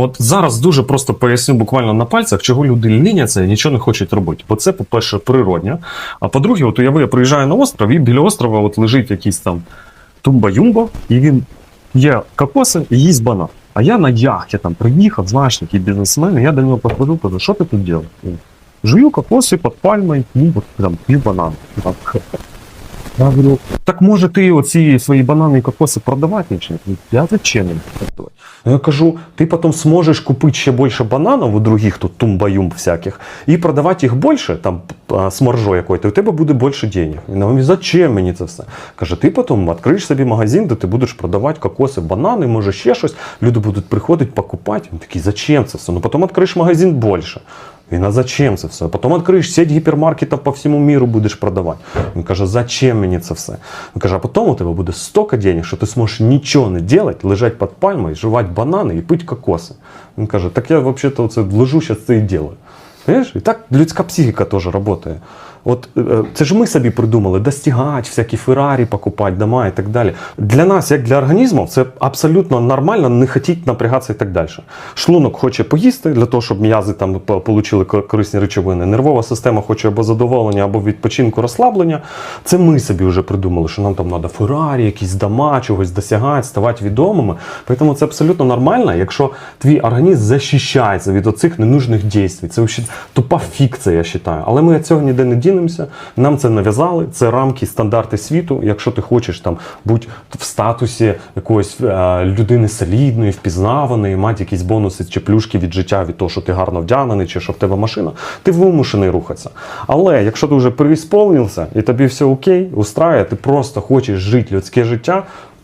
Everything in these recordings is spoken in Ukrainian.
От зараз дуже просто поясню буквально на пальцях, чого люди ліняться і нічого не хочуть робити. Бо це, по-перше, природня. А по-друге, от уяви, я приїжджаю на остров, і біля острова от лежить якийсь там тумба-юмба, і він є кокоси і їсть банан. А я на яхті там приїхав, знаєш, такий бізнесмен, і я до нього підходжу, кажу, що ти тут робиш? Жую кокоси під пальмою, ну, там, пів банан. Я говорю, так може ти оці свої банани і кокоси продавати? Я зачем їм продавати? Я кажу, ти потім зможеш купити ще більше бананів у других тут тумбаюм всяких і продавати їх більше, там якою, і у тебе буде більше денег. Він говорить, зачем мені це все? Каже, ти потім відкриєш собі магазин, де ти будеш продавати кокоси, банани, може ще щось. Люди будуть приходити, покупати. Він такий, зачем це все? Ну потім відкриєш магазин більше. Він, а зачем це все? Потім відкриєш сеть гіпермаркетів по всьому міру будеш продавати. Він каже, зачем мені це все? Він каже, а потім у тебе буде стільки денег, що ти зможеш нічого не робити, лежати під пальмою, жувати банани і пити кокоси. Він каже, так я взагалі це лежу, зараз це і роблю. Понимаєш? І так людська психіка теж працює. От е, це ж ми собі придумали достигати, всякі Феррарі покупати, дома і так далі. Для нас, як для організму, це абсолютно нормально не хотіть напрягатися і так далі. Шлунок хоче поїсти для того, щоб м'язи там по- получили корисні речовини. Нервова система хоче або задоволення, або відпочинку, розслаблення. Це ми собі вже придумали, що нам там треба Феррарі, якісь дома, чогось досягати, ставати відомими. Тому це абсолютно нормально, якщо твій організм захищається від оцих ненужних дій. Це тупа фікція, я вважаю. Але ми цього ніде не дінемося. Нам це нав'язали. Це рамки, стандарти світу. Якщо ти хочеш там бути в статусі якоїсь е, людини солідної, впізнаваної, мати якісь бонуси чи плюшки від життя від того, що ти гарно вдягнений, чи що в тебе машина, ти вимушений рухатися. Але якщо ти вже переісполнився і тобі все окей, устраює, ти просто хочеш жити людське життя.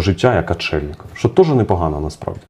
життя як отшельник, що теж непогано насправді.